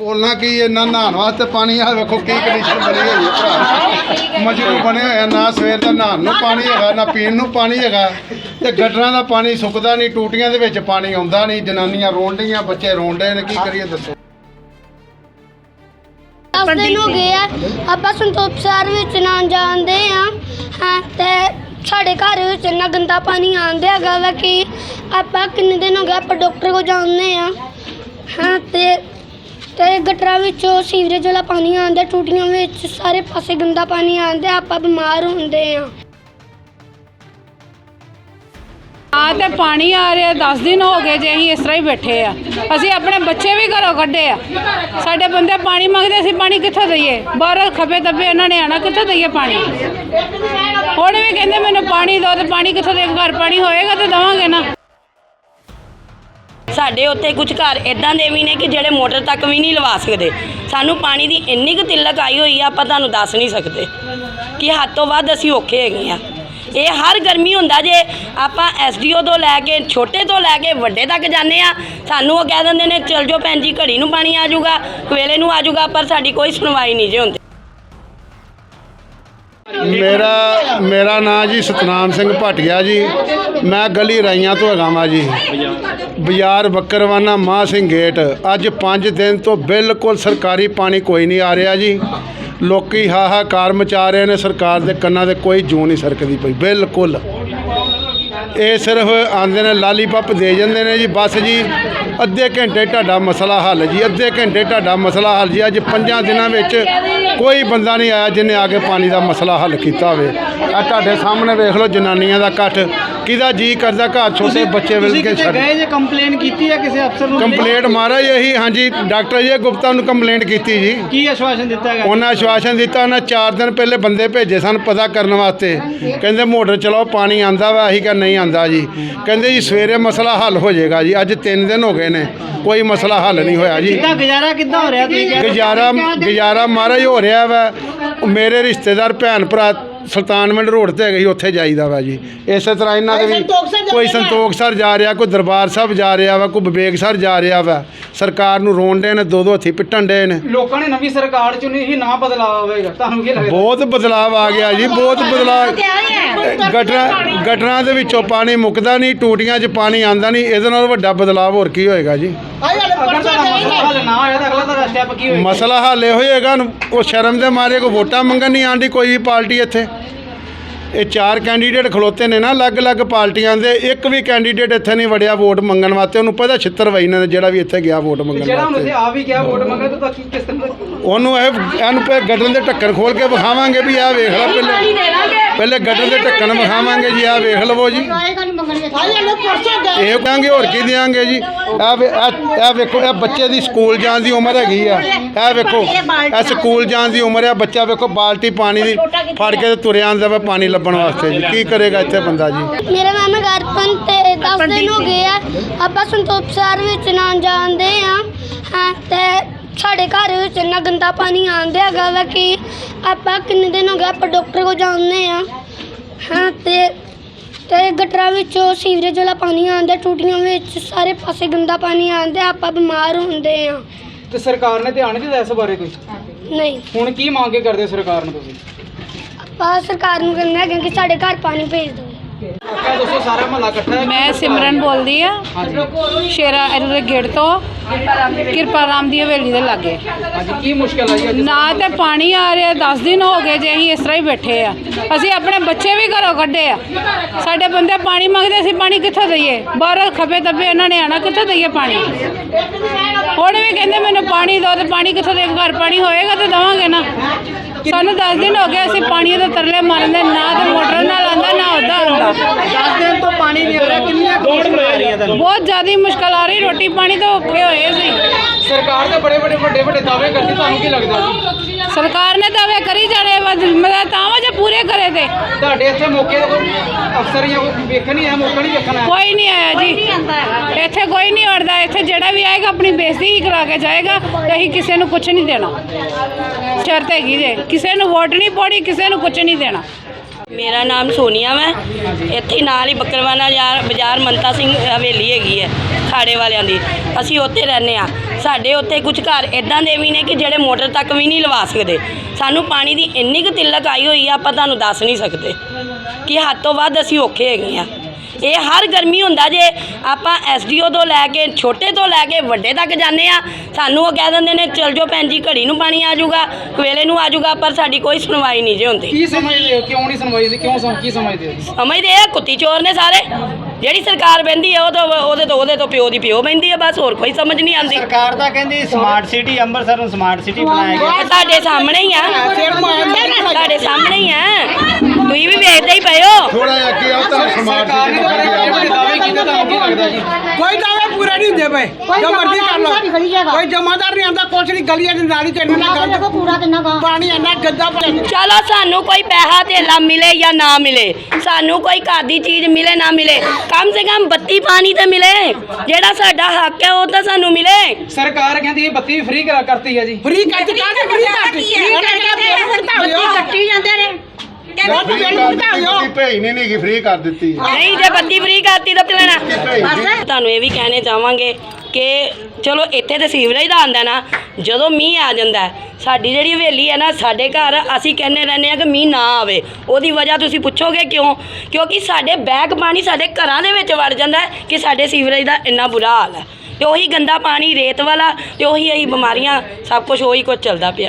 ਬੋਲਣਾ ਕੀ ਇਹਨਾਂ ਨਹਾਉਣ ਵਾਸਤੇ ਪਾਣੀ ਆ। ਵੇਖੋ ਕੀ ਕੰਡੀਸ਼ਨ ਬਣੀ ਹੋਈ ਹੈ ਭਰਾ। ਮਜਰੂ ਬਣੇ ਹੋਏ ਆ ਨਾ ਸਵੇਰ ਦਾ ਨਹਾਉਣ ਨੂੰ ਪਾਣੀ ਹੈਗਾ ਨਾ ਪੀਣ ਨੂੰ ਪਾਣੀ ਹੈਗਾ। ਤੇ ਗਟਰਾਂ ਦਾ ਪਾਣੀ ਸੁੱਕਦਾ ਨਹੀਂ ਟੂਟੀਆਂ ਦੇ ਵਿੱਚ ਪਾਣੀ ਆਉਂਦਾ ਨਹੀਂ। ਜਨਾਨੀਆਂ ਰੋਣ ਡੀਆਂ ਬੱਚੇ ਰੋਣ ਡੇ ਨੇ। ਕੀ ਕਰੀਏ ਦੱਸੋ? ਦਸ ਦਿਨ ਹੋ ਗਏ ਆ ਆਪਾਂ ਸੰਤੋਖ ਸਰ ਵਿੱਚ ਨਾ ਜਾਂਦੇ ਆ ਹਾਂ ਤੇ ਸਾਡੇ ਘਰ ਵਿੱਚ ਇੰਨਾ ਗੰਦਾ ਪਾਣੀ ਆਉਂਦਾ ਹੈਗਾ ਵਾ ਕਿ ਆਪਾਂ ਕਿੰਨੇ ਦਿਨ ਹੋ ਗਏ ਆਪਾਂ ਡਾਕਟਰ ਕੋਲ ਜਾਂਦੇ ਆ ਹਾਂ ਤੇ ਤੇ ਗਟਰਾਂ ਵਿੱਚੋਂ ਸੀਵਰੇਜ ਵਾਲਾ ਪਾਣੀ ਆਉਂਦਾ, ਟੂਟੀਆਂ ਵਿੱਚ ਸਾਰੇ ਪਾਸੇ ਗੰਦਾ ਪਾਣੀ ਆਉਂਦਾ, ਆਪਾਂ ਬਿਮਾਰ ਹੁੰਦੇ ਆ ਆ ਤੇ ਪਾਣੀ ਆ ਰਿਹਾ 10 ਦਿਨ ਹੋ ਗਏ ਜੇ ਅਸੀਂ ਇਸ ਤਰ੍ਹਾਂ ਹੀ ਬੈਠੇ ਆ। ਅਸੀਂ ਆਪਣੇ ਬੱਚੇ ਵੀ ਘਰੋਂ ਕੱਢੇ ਆ। ਸਾਡੇ ਬੰਦੇ ਪਾਣੀ ਮੰਗਦੇ, ਅਸੀਂ ਪਾਣੀ ਕਿੱਥੋਂ ਦਈਏ? ਬਾਹਰ ਖੱਬੇ ਦੱਬੇ ਇਹਨਾਂ ਨੇ ਆਣਾ ਕਿੱਥੋਂ ਦਈਏ ਪਾਣੀ? ਹੁਣ ਵੀ ਕਹਿੰਦੇ ਮੈਨੂੰ ਪਾਣੀ ਦਿਓ ਤੇ ਪਾਣੀ ਕਿੱਥੋਂ ਦੇ, ਘਰ ਪਾਣੀ ਹੋਏਗਾ ਤੇ ਦਵਾਂਗੇ ਨਾ। ਸਾਡੇ ਉੱਥੇ ਕੁਝ ਘਰ ਇਦਾਂ ਦੇ ਵੀ ਨੇ ਕਿ ਜਿਹੜੇ ਮੋਟਰ ਤੱਕ ਵੀ ਨਹੀਂ ਲਵਾ ਸਕਦੇ। ਸਾਨੂੰ ਪਾਣੀ ਦੀ ਇੰਨੀ ਕੁ ਤਿੱਲਕ ਆਈ ਹੋਈ ਆ, ਆਪਾਂ ਤੁਹਾਨੂੰ ਦੱਸ ਨਹੀਂ ਸਕਦੇ ਕਿ ਹੱਦ ਤੋਂ ਵੱਧ ਅਸੀਂ ਔਖੇ ਹੈਗੇ ਆ। ਇਹ ਹਰ ਗਰਮੀ ਹੁੰਦਾ ਜੇ ਆਪਾਂ ਐਸਡੀਓ ਤੋਂ ਲੈ ਕੇ, ਛੋਟੇ ਤੋਂ ਲੈ ਕੇ ਵੱਡੇ ਤੱਕ ਜਾਂਦੇ ਆ, ਸਾਨੂੰ ਉਹ ਕਹਿ ਦਿੰਦੇ ਨੇ, ਚਲ ਜਾਓ ਭੈਣ ਜੀ, ਘੜੀ ਨੂੰ ਪਾਣੀ ਆ ਜਾਊਗਾ ਵੇਲੇ ਨੂੰ ਆ ਜਾਊਗਾ, ਪਰ ਸਾਡੀ ਕੋਈ ਸੁਣਵਾਈ ਨਹੀਂ ਜੇ ਹੁੰਦੀ। ਮੇਰਾ ਮੇਰਾ ਨਾਂ ਜੀ ਸਤਨਾਮ ਸਿੰਘ ਭਾਟੀਆ ਜੀ। ਮੈਂ ਗਲੀ ਰਾਈਆਂ ਤੋਂ ਹੈਗਾ ਵਾਂ ਜੀ। ਬਾਜ਼ਾਰ ਬੱਕਰਵਾਨਾ ਮਾਹ ਸਿੰਘ ਗੇਟ। ਅੱਜ 5 ਦਿਨ ਤੋਂ ਬਿਲਕੁਲ ਸਰਕਾਰੀ ਪਾਣੀ ਕੋਈ ਨਹੀਂ ਆ ਰਿਹਾ ਜੀ। ਲੋਕੀ ਹਾਹਾਕਾਰ ਮਚਾ ਰਹੇ ਨੇ, ਸਰਕਾਰ ਦੇ ਕੰਨਾਂ ਤੇ ਕੋਈ ਜੂ ਨਹੀਂ ਸਰਕਦੀ ਪਈ, ਬਿਲਕੁਲ। ਇਹ ਸਿਰਫ ਆਂਦੇ ਨੇ, ਲਾਲੀਪਪ ਦੇ ਜਾਂਦੇ ਨੇ ਜੀ, ਬਸ ਜੀ। ਅੱਧੇ ਘੰਟੇ ਤੁਹਾਡਾ ਮਸਲਾ ਹੱਲ ਜੀ, ਅੱਧੇ ਘੰਟੇ ਤੁਹਾਡਾ ਮਸਲਾ ਹੱਲ ਜੀ। ਅੱਜ ਪੰਜਾਂ ਦਿਨਾਂ ਵਿੱਚ ਕੋਈ ਬੰਦਾ ਨਹੀਂ ਆਇਆ ਜਿਹਨੇ ਆ ਕੇ ਪਾਣੀ ਦਾ ਮਸਲਾ ਹੱਲ ਕੀਤਾ ਹੋਵੇ। ਆ ਤੁਹਾਡੇ ਸਾਹਮਣੇ ਵੇਖ ਲਓ ਜਨਾਨੀਆਂ ਦਾ ਇਕੱਠ। ਕਿਹਦਾ ਜੀ ਕਰਦਾ ਘਰ ਛੋਟੇ ਬੱਚੇ ਵੇਲ ਤੁਸੀਂ ਕੇ ਕਿਤੇ ਛੱਡ ਗਏ ਜੇ ਕੰਪਲੇਨ ਕੀਤੀ ਹੈ ਕਿਸੇ ਅਫਸਰ ਨੂੰ? ਕੰਪਲੇਂਟ ਮਹਾਰਾਜ ਇਹੀ ਹਾਂਜੀ ਡਾਕਟਰ ਜੀ ਗੁਪਤਾ ਨੂੰ ਕੰਪਲੇਂਟ ਕੀਤੀ ਜੀ। ਕੀ ਆਸ਼ਵਾਸਨ ਦਿੱਤਾ ਗਿਆ? ਉਹਨਾਂ ਆਸ਼ਵਾਸਨ ਦਿੱਤਾ ਉਹਨਾਂ 4 ਦਿਨ ਪਹਿਲੇ ਬੰਦੇ ਭੇਜੇ ਸਨ ਪਤਾ ਕਰਨ ਵਾਸਤੇ। ਕਹਿੰਦੇ ਮੋਟਰ ਚਲਾਓ ਪਾਣੀ ਆਂਦਾ ਵਾ ਅਸੀਂ ਕਿਹਾ ਨਹੀਂ ਆਂਦਾ ਜੀ। ਕਹਿੰਦੇ ਜੀ ਸਵੇਰੇ ਮਸਲਾ ਹੱਲ ਹੋ ਜਾਏਗਾ ਜੀ ਅੱਜ 3 ਦਿਨ ਹੋ ਗਏ ਨੇ ਕੋਈ ਮਸਲਾ ਹੱਲ ਨਹੀਂ ਹੋਇਆ ਜੀ। ਕਿੱਦਾਂ ਗੁਜ਼ਾਰਾ ਕਿੱਦਾਂ ਹੋ ਰਿਹਾ? ਤੁਸੀਂ ਕਹਿ ਰਹੇ ਹੋ? ਗੁਜ਼ਾਰਾ ਗੁਜ਼ਾਰਾ ਮਹਾਰਾਜ ਹੋ ਰਿਹਾ ਵਾ। ਮੇਰੇ ਰਿਸ਼ਤੇਦਾਰ ਭੈਣ ਭਰਾ ਸੁਲਤਾਨਵਿੰਡ ਰੋਡ ਤੇ ਹੈਗੇ ਸੀ ਉੱਥੇ ਜਾਈਦਾ ਵਾ ਜੀ। ਇਸੇ ਤਰ੍ਹਾਂ ਇਹਨਾਂ ਦੇ ਵੀ ਕੋਈ ਸੰਤੋਖ ਸਰ ਜਾ ਰਿਹਾ ਕੋਈ ਦਰਬਾਰ ਸਾਹਿਬ ਜਾ ਰਿਹਾ ਵਾ ਕੋਈ ਵਿਵੇਕ ਸਰ ਜਾ ਰਿਹਾ ਵਾ। ਸਰਕਾਰ ਨੂੰ ਰੋਣ ਦੇ ਨੇ ਦੋ ਦੋ ਹੱਥੀ ਪਿੱਟਣ ਦੇ ਨੇ। ਲੋਕਾਂ ਨੇ ਨਵੀਂ ਸਰਕਾਰ ਚੁਣੀ ਸੀ ਨਾ ਬਦਲਾਅ ਹੋਵੇਗਾ ਤੁਹਾਨੂੰ ਕੀ ਲੱਗਦਾ? ਬਹੁਤ ਬਦਲਾਵ ਆ ਗਿਆ ਜੀ ਬਹੁਤ ਬਦਲਾਵ ਗਟਰਾਂ ਗਟਰਾਂ ਦੇ ਵਿੱਚੋਂ ਪਾਣੀ ਮੁੱਕਦਾ ਨਹੀਂ ਟੂਟੀਆਂ 'ਚ ਪਾਣੀ ਆਂਦਾ ਨਹੀਂ ਇਹਦੇ ਨਾਲ ਵੱਡਾ ਬਦਲਾਵ ਹੋਰ ਕੀ ਹੋਏਗਾ ਜੀ? ਮਸਲਾ ਹੱਲ ਨਾ ਹੋਇਆ ਤਾਂ ਅਗਲਾ ਤੁਹਾਡਾ ਸਟੈਪ ਕੀ ਹੋਏਗਾ? ਮਸਲਾ ਹੱਲ ਇਹੋ ਹੋਏਗਾ ਉਹ ਸ਼ਰਮ ਦੇ ਮਾਰੇ ਕੋ ਵੋਟਾਂ ਮੰਗਣ ਨਹੀਂ ਆਂਦੀ ਕੋਈ ਵੀ ਪਾਰਟੀ ਇੱਥੇ। ਇਹ ਚਾਰ ਕੈਂਡੀਡੇਟ ਖਲੋਤੇ ਨੇ ਨਾ ਅਲੱਗ-ਅਲੱਗ ਪਾਰਟੀਆਂ ਦੇ ਇੱਕ ਵੀ ਕੈਂਡੀਡੇਟ ਇੱਥੇ ਨਹੀਂ ਵੜਿਆ ਵੋਟ ਮੰਗਣ ਵਾਸਤੇ ਉਹਨੂੰ ਪਤਾ ਛਿੱਤਰ ਵਈ ਨੇ ਜਿਹੜਾ ਵੀ ਇੱਥੇ ਗਿਆ ਵੋਟ ਮੰਗਣ ਜਿਹੜਾ ਉੱਥੇ ਆ ਵੀ ਗਿਆ ਵੋਟ ਮੰਗਾ ਤਾਂ ਬਾਕੀ ਕਿਸ ਤਰ੍ਹਾਂ ਉਹਨੂੰ ਇਹ ਇਹਨੂੰ ਪੇ ਗਟਰ ਦੇ ਢੱਕਣ ਖੋਲ ਕੇ ਵਿਖਾਵਾਂਗੇ ਵੀ ਆਹ ਵੇਖ ਲੈ ਪਹਿਲੇ ਪਹਿਲੇ ਗਟਰ ਦੇ ਢੱਕਣ ਵਿਖਾਵਾਂਗੇ ਜੀ ਆਹ ਵੇਖ ਲਵੋ ਜੀ। ਇਹ ਕਹਾਂਗੇ ਹੋਰ ਕੀ ਦਿਆਂਗੇ ਜੀ? ਇਹ ਇਹ ਵੇਖੋ ਇਹ ਬੱਚੇ ਦੀ ਸਕੂਲ ਜਾਣ ਦੀ ਉਮਰ ਹੈਗੀ ਆ। ਇਹ ਵੇਖੋ ਇਹ ਸਕੂਲ ਜਾਣ ਦੀ ਉਮਰ ਆ ਬੱਚਾ ਵੇਖੋ ਬਾਲਟੀ ਪਾਣੀ ਦੀ ਫੜ ਕੇ ਤੇ ਤੁਰਿਆ ਆਂਦਾ ਵਾ ਪਾਣੀ ਲੱਭਣ ਵਾਸਤੇ ਜੀ। ਕੀ ਕਰੇਗਾ ਇੱਥੇ ਬੰਦਾ ਜੀ? ਮੇਰਾ ਨਾਮ ਹੈ ਗਰਪਨ ਤੇ 10 ਦਿਨ ਹੋ ਗਏ ਆ। ਆਪਾਂ ਸੰਤੋਖ ਸਰ ਵਿੱਚ ਨਾ ਜਾਂਦੇ ਆ। ਹਾਂ ਤੇ ਸਾਡੇ ਘਰ ਵਿੱਚ ਇੰਨਾ ਗੰਦਾ ਪਾਣੀ ਆਉਂਦਾ ਹੈਗਾ ਵਾ ਕਿ ਆਪਾਂ ਕਿੰਨੇ ਦਿਨ ਹੋ ਗਏ ਆਪਾਂ ਡਾਕਟਰ ਕੋਲ ਜਾਂਦੇ ਆ। ਹਾਂ ਤੇ ਤੇ ਗਟਰਾਂ ਵਿੱਚੋਂ ਸੀਵਰੇਜ ਵਾਲਾ ਪਾਣੀ ਆਉਂਦਾ ਟੂਟੀਆਂ ਵਿੱਚ ਸਾਰੇ ਪਾਸੇ ਗੰਦਾ ਪਾਣੀ ਆਉਂਦਾ ਆਪਾਂ ਬਿਮਾਰ ਹੁੰਦੇ ਆ। ਤੇ ਸਰਕਾਰ ਨੇ ਧਿਆਨ ਨਹੀਂ ਦਿੱਤਾ ਇਸ ਬਾਰੇ ਕੋਈ? ਨਹੀਂ। ਹੁਣ ਕੀ ਮੰਗ ਕੇ ਕਰਦੇ ਸਰਕਾਰ ਨੂੰ ਤੁਸੀਂ? ਆਪਾਂ ਸਰਕਾਰ ਨੂੰ ਕਹਿੰਦੇ ਹੈਗੇ ਕਿ ਸਾਡੇ ਘਰ ਪਾਣੀ ਭੇਜ ਦਿਓ। ਕਿਆ ਦੱਸੋ ਸਾਰਾ ਮਹੱਲਾ ਇਕੱਠਾ ਹੈ? ਮੈਂ ਸਿਮਰਨ ਬੋਲਦੀ ਆ। ਸ਼ੇਰਾ ਇਹਨਾਂ ਦੇ ਗੇਟ ਤੋਂ। ਕਿਰਪਾ ਰਾਮ ਦੀ ਹਵੇਲੀ ਦੇ ਲਾਗੇ। ਹਾਂਜੀ ਕੀ ਮੁਸ਼ਕਲ ਆਈ ਅੱਜ? ਨਾ ਤੇ ਪਾਣੀ ਆ ਰਿਹਾ 10 ਦਿਨ ਹੋ ਗਏ ਜੇ ਅਸੀਂ ਇਸ ਤਰ੍ਹਾਂ ਹੀ ਬੈਠੇ ਆ। ਅਸੀਂ ਆਪਣੇ ਬੱਚੇ ਵੀ ਘਰੋਂ ਕੱਢੇ ਆ। ਸਾਡੇ ਬੰਦੇ ਪਾਣੀ ਮੰਗਦੇ ਅਸੀਂ ਪਾਣੀ ਕਿੱਥੋਂ ਦਈਏ? ਬਾਹਰ ਖੱਬੇ ਦੱਬੇ ਇਹਨਾਂ ਨੇ ਆਣਾ ਕਿੱਥੋਂ ਦਈਏ ਪਾਣੀ? ਹੁਣ ਵੀ ਕਹਿੰਦੇ ਮੈਨੂੰ ਪਾਣੀ ਦਿਓ ਤੇ ਪਾਣੀ ਕਿੱਥੋਂ ਦੇ ਘਰ ਪਾਣੀ ਹੋਏਗਾ ਤੇ ਦਵਾਂਗੇ ਨਾ। ਸਾਨੂੰ 10 ਦਿਨ ਹੋ ਗਏ ਅਸੀਂ ਪਾਣੀ ਦੇ ਤਰਲੇ ਮਾਰਦੇ ਨਾ ਤੇ ਮੋਟਰ ਨਾਲ ਆਂਦਾ ਨਾ ਉਹਦਾ ਆਂਦਾ 10 ਦਿਨ ਤੋਂ ਪਾਣੀ ਨਹੀਂ ਆ ਰਿਹਾ ਕਿੰਨੀਆਂ ਮੁਸ਼ਕਲ ਆ ਰਹੀਆਂ ਤੁਹਾਨੂੰ ਬਹੁਤ ਜ਼ਿਆਦਾ ਮੁਸ਼ਕਲ ਆ ਰਹੀ ਰੋਟੀ ਪਾਣੀ ਤੋਂ ਔਖੇ ਹੋਏ ਸਰਕਾਰ ਦੇ ਬੜੇ ਬੜੇ ਵੱਡੇ ਵੱਡੇ ਦਾਅਵੇ ਕਰਦੀ ਤੁਹਾਨੂੰ ਕੀ ਲੱਗਦਾ ਜੀ? ਸਰਕਾਰ ਨੇ ਦਾਅਵੇ ਕਰੀ ਜਾਣੇ ਮਤਲਬ ਤਾਂ ਵਾ ਜੇ ਪੂਰੇ ਕਰੇ ਤੇ। ਤੁਹਾਡੇ ਇੱਥੇ ਮੌਕੇ ਤੇ ਕੋਈ ਅਫਸਰ ਜਾਂ ਕੋਈ ਵੇਖਣ ਨਹੀਂ ਆਇਆ ਮੌਕਾ ਨਹੀਂ ਵੇਖਣ ਕੋਈ ਨਹੀਂ ਆਇਆ ਜੀ। ਇੱਥੇ ਕੋਈ ਨਹੀਂ ਵੜਦਾ ਇੱਥੇ ਜਿਹੜਾ ਵੀ ਆਏਗਾ ਆਪਣੀ ਬੇਇੱਜ਼ਤੀ ਹੀ ਕਰਾ ਕੇ ਜਾਏਗਾ ਅਸੀਂ ਕਿਸੇ ਨੂੰ ਕੁਝ ਨਹੀਂ ਦੇਣਾ। ਸ਼ਰਤ ਹੈਗੀ ਜੇ। ਕਿਸੇ ਨੂੰ ਵੋਟ ਨਹੀਂ ਪਾਉਣੀ ਕਿਸੇ ਨੂੰ ਕੁਝ ਨਹੀਂ ਦੇਣਾ। ਮੇਰਾ ਨਾਮ ਸੋਨੀਆ ਵਾ। ਇੱਥੇ ਨਾਲ ਹੀ ਬੱਕਰਵਾਨਾ ਯਾਰ, ਬਾਜ਼ਾਰ ਮੰਤਾ ਸਿੰਘ ਹਵੇਲੀ ਹੈਗੀ ਹੈ, ਖਾੜੇ ਵਾਲਿਆਂ ਦੀ। ਅਸੀਂ ਉੱਥੇ ਰਹਿੰਦੇ ਆ ਸਾਡੇ ਉੱਥੇ ਕੁਝ ਘਰ ਇਦਾਂ ਦੇ ਵੀ ਨੇ ਕਿ ਜਿਹੜੇ ਮੋਟਰ ਤੱਕ ਵੀ ਨਹੀਂ ਲਵਾ ਸਕਦੇ। ਸਾਨੂੰ ਪਾਣੀ ਦੀ ਇੰਨੀ ਕੁ ਤਿੱਲਕ ਆਈ ਹੋਈ ਆ, ਆਪਾਂ ਤੁਹਾਨੂੰ ਦੱਸ ਨਹੀਂ ਸਕਦੇ ਕਿ ਹੱਦ ਤੋਂ ਵੱਧ ਅਸੀਂ ਔਖੇ ਹੈਗੇ ਆ ਇਹ ਹਰ ਗਰਮੀ ਹੁੰਦਾ ਜੇ ਆਪਾਂ ਐਸਡੀਓ ਤੋਂ ਲੈ ਕੇ, ਛੋਟੇ ਤੋਂ ਲੈ ਕੇ, ਵੱਡੇ ਤੱਕ ਜਾਂਦੇ ਆ ਸਾਨੂੰ ਉਹ ਕਹਿ ਦਿੰਦੇ ਨੇ ਚਲ ਜਾਓ ਭੈਣ ਜੀ ਘੜੀ ਨੂੰ ਪਾਣੀ ਆ ਜਾਊਗਾ ਕਵੇਲੇ ਨੂੰ ਆ ਜਾਊਗਾ ਪਰ ਸਾਡੀ ਕੋਈ ਸੁਣਵਾਈ ਨਹੀਂ ਜੇ ਹੁੰਦੀ। ਕੀ ਸਮਝਦੇ ਹੋ? ਕਿਉਂ ਨਹੀਂ ਸੁਣਵਾਈ ਦੀ ਕਿਉਂ ਸਮ ਕੀ ਸਮਝਦੇ ਹੋ? ਸਮਝਦੇ ਆ ਕੁੱਤੀ ਚੋਰ ਨੇ ਸਾਰੇ। ਜਿਹੜੀ ਸਰਕਾਰ ਬਹਿੰਦੀ ਆ ਉਹ ਤੋਂ ਉਹਦੇ ਤੋਂ ਉਹਦੇ ਤੋਂ ਪਿਓ ਦੀ ਪਿਓ ਬਹਿੰਦੀ ਆ ਬਸ ਹੋਰ ਕੋਈ ਸਮਝ ਨਹੀਂ ਆਉਂਦੀ। ਸਰਕਾਰ ਤਾਂ ਕਹਿੰਦੀ ਸਮਾਰਟ ਸਿਟੀ ਅੰਮ੍ਰਿਤਸਰ ਨੂੰ ਸਮਾਰਟ ਸਿਟੀ ਬਣਾਇਆ ਗਿਆ। ਤੁਹਾਡੇ ਸਾਹਮਣੇ ਹੀ ਆ। ਤੁਹਾਡੇ ਸਾਹਮਣੇ ਹੀ ਆ। ਤੁਸੀਂ ਵੀ ਵੇਖਦੇ ਹੀ ਪਏ ਹੋ। ਥੋੜਾ ਜਿਹਾ ਅੱਗੇ ਆਓ ਤਾਂ ਸਮਾਰਟ ਸਰਕਾਰ ਨੇ ਤਾਂ ਦਾਅਵੇ ਕੀਤੇ ਤੁਹਾਨੂੰ ਕੀ ਲੱਗਦਾ ਜੀ? ਕੋਈ ਦਾਅਵੇ ਪੂਰੇ ਨਹੀਂ ਹੁੰਦੇ ਪਏ। ਜੋ ਮਰਜ਼ੀ ਕਰ ਲਓ। ਕੋਈ ਜਮਾਦਾਰ ਨਹੀਂ ਆਉਂਦਾ ਕੁਛ ਨਹੀਂ ਗਲੀਆਂ ਦੀ ਨਾਲੀ ਚ ਇੰਨਾ ਗੰਦ। ਪੂਰਾ ਕਿੰਨਾ ਗਾ। ਪਾਣੀ ਇੰਨਾ ਗੰਦਾ ਪਾਣੀ ਚਲੋ ਸਾਨੂੰ ਕੋਈ ਪੈਸਾ ਧੇਲਾ ਮਿਲੇ ਜਾਂ ਨਾ ਮਿਲੇ ਸਾਨੂੰ ਕੋਈ ਘਰ ਦੀ ਚੀਜ਼ ਮਿਲੇ ਨਾ ਮਿਲੇ ਕਮ ਸੇ ਕਮ ਬੱਤੀ ਪਾਣੀ ਤੇ ਮਿਲੇ ਜਿਹੜਾ ਸਾਡਾ ਹੱਕ ਹੈ ਉਹ ਤਾਂ ਸਾਨੂੰ ਮਿਲੇ। ਸਰਕਾਰ ਕਹਿੰਦੀ ਇਹ ਬੱਤੀ ਫ੍ਰੀ ਕਰਤੀ ਹੈ ਜੀ। ਫ੍ਰੀ ਕੱਟ ਕਾਹਦੇ ਫ੍ਰੀ ਕੱਟ ਕੱਟੀ ਜਾਂਦੇ ਨੇ। ਫ੍ਰੀ ਕਰ ਦਿੱਤੀ ਭੇਜ ਨਹੀਂ ਫ੍ਰੀ ਕਰ ਦਿੱਤੀ ਨਹੀਂ ਜੇ ਬੱਤੀ ਫ੍ਰੀ ਕਰਤੀ ਤਾਂ ਤੁਹਾਨੂੰ ਇਹ ਵੀ ਕਹਿਣੇ ਚਾਹਾਂਗੇ ਕਿ ਚਲੋ ਇੱਥੇ ਤੇ ਸੀਵਰੇਜ ਦਾ ਆਂਦਾ ਨਾ ਜਦੋਂ ਮੀਂਹ ਆ ਜਾਂਦਾ ਹੈ, ਸਾਡੀ ਜਿਹੜੀ ਹਵੇਲੀ ਹੈ ਨਾ ਸਾਡੇ ਘਰ ਅਸੀਂ ਕਹਿੰਦੇ ਰਹਿੰਦੇ ਆ ਕਿ ਮੀਂਹ ਨਾ ਆਵੇ। ਉਹਦੀ ਵਜ੍ਹਾ ਤੁਸੀਂ ਪੁੱਛੋਗੇ ਕਿਉਂ? ਕਿਉਂਕਿ ਸਾਡੇ ਬੈਗ ਪਾਣੀ ਸਾਡੇ ਘਰਾਂ ਦੇ ਵਿੱਚ ਵੜ ਜਾਂਦਾ ਹੈ ਕਿ ਸਾਡੇ ਸੀਵਰੇਜ ਦਾ ਇੰਨਾ ਬੁਰਾ ਹਾਲ ਹੈ। ਤੇ ਉਹੀ ਗੰਦਾ ਪਾਣੀ ਰੇਤ ਵਾਲਾ ਤੇ ਉਹੀ ਇਹੀ ਬਿਮਾਰੀਆਂ ਸਭ ਕੁਝ ਉਹੀ ਕੁਝ ਚੱਲਦਾ ਪਿਆ।